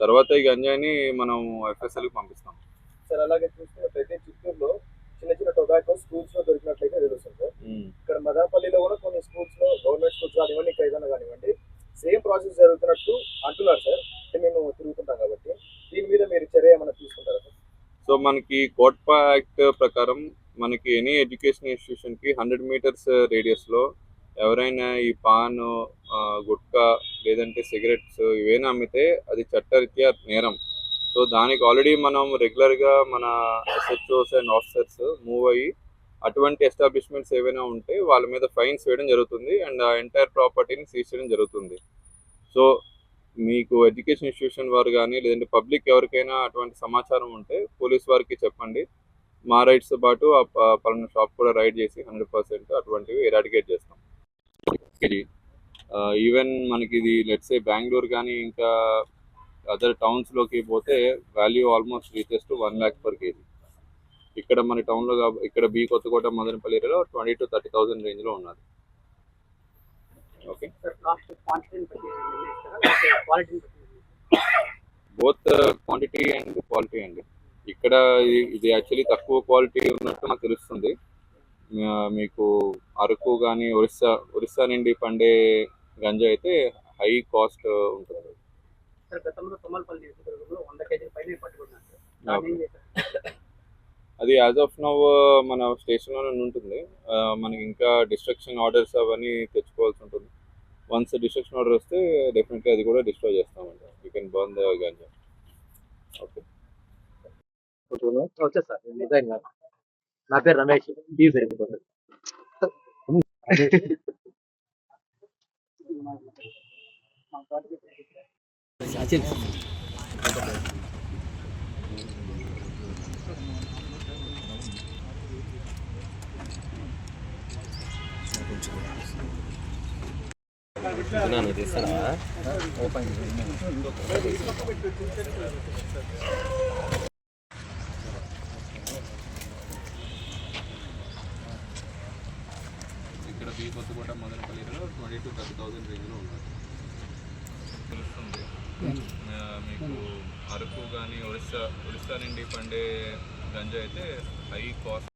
తర్వాత ఈ గంజాయిని మనం ఎఫ్ఎస్ఎల్కి పంపిస్తాం. సార్ అలాగే చూసుకున్నట్లయితే చిత్తూరులో చిన్న చిన్న టొబాకో స్కూల్స్లో దొరికినట్లయితే తెలుస్తుంది సార్. ఇక్కడ మదనపల్లిలో కూడా కొన్ని స్కూల్స్లో గవర్నమెంట్ స్కూల్స్ కానివ్వండి ఇంకా ఏదైనా కానివ్వండి సేమ్ ప్రాసెస్ జరుగుతున్నట్టు అంటున్నారు సార్. మేము తిరుగుతుంటాం కాబట్టి. దీని మీద మీరు చర్య ఏమైనా తీసుకుంటారా సార్? సో మనకి కోట్పా యాక్ట్ ప్రకారం మనకి ఎనీ ఎడ్యుకేషన్ ఇన్స్టిట్యూషన్కి హండ్రెడ్ మీటర్స్ రేడియస్లో ఎవరైనా ఈ పాన్ గుట్కా లేదంటే సిగరెట్స్ ఇవేనా అమ్మితే అది చట్టరీత్యా నేరం. సో దానికి ఆల్రెడీ మనం రెగ్యులర్గా మన ఎస్హెచ్ఓస్ అండ్ ఆఫీసర్స్ మూవ్ అయ్యి అటువంటి ఎస్టాబ్లిష్మెంట్స్ ఏవైనా ఉంటే వాళ్ళ మీద ఫైన్స్ వేయడం జరుగుతుంది అండ్ ఆ ఎంటైర్ ప్రాపర్టీని సీజ్ చేయడం జరుగుతుంది. సో మీకు ఎడ్యుకేషన్ ఇన్స్టిట్యూషన్ వారు కానీ లేదంటే పబ్లిక్ ఎవరికైనా అటువంటి సమాచారం ఉంటే పోలీస్ వారికి చెప్పండి. మా రైట్స్ పాటు ఆ పలానా షాప్ కూడా రైడ్ చేసి హండ్రెడ్ పర్సెంట్ అటువంటివి ఎరాడికేట్ చేస్తాం. ఈవెన్ మనకి ఇది లెట్సే బెంగళూరు కానీ ఇంకా అదర్ టౌన్స్లోకి పోతే value almost reaches to one lakh per kg ఇక్కడ మన టౌన్లో ఇక్కడ బి కొత్తకోట మదనపల్లి ఏరియాలో ట్వంటీ టు థర్టీ థౌసండ్ రేంజ్లో ఉన్నది. Okay both quantity and quality అండి. ఇక్కడ ఇది- యాక్చువల్లీ తక్కువ క్వాలిటీ ఉన్నట్టు నాకు తెలుస్తుంది. మీకు అరకు కానీ ఒరిస్సా ఒరిస్సా నుండి పండే గంజా అయితే హై కాస్ట్ ఉంటుంది. అది యాజ్ ఆఫ్ నవ్ మన స్టేషన్లోనే ఉంటుంది మనకి ఇంకా డిస్ట్రక్షన్ ఆర్డర్స్ అవన్నీ తెచ్చుకోవాల్సి ఉంటుంది. వన్స్ డిస్ట్రక్షన్ ఆర్డర్ వస్తే డెఫినెట్లీ అది కూడా డిస్ట్రాయ్ చేస్తామండి. You can burn the ganja okay sir. నా పేరు రమేష్. టీ సరిపోతుంది ఇక్కడ బీ కొత్తకోట మదనపల్లిలో ట్వంటీ టు థర్టీ థౌసండ్ రేంజ్లో ఉన్నారు. తెలుస్తుంది. మీకు అరకు కానీ ఒరిస్సా ఒరిస్సా నుండి పండే గంజా అయితే హై కాస్ట్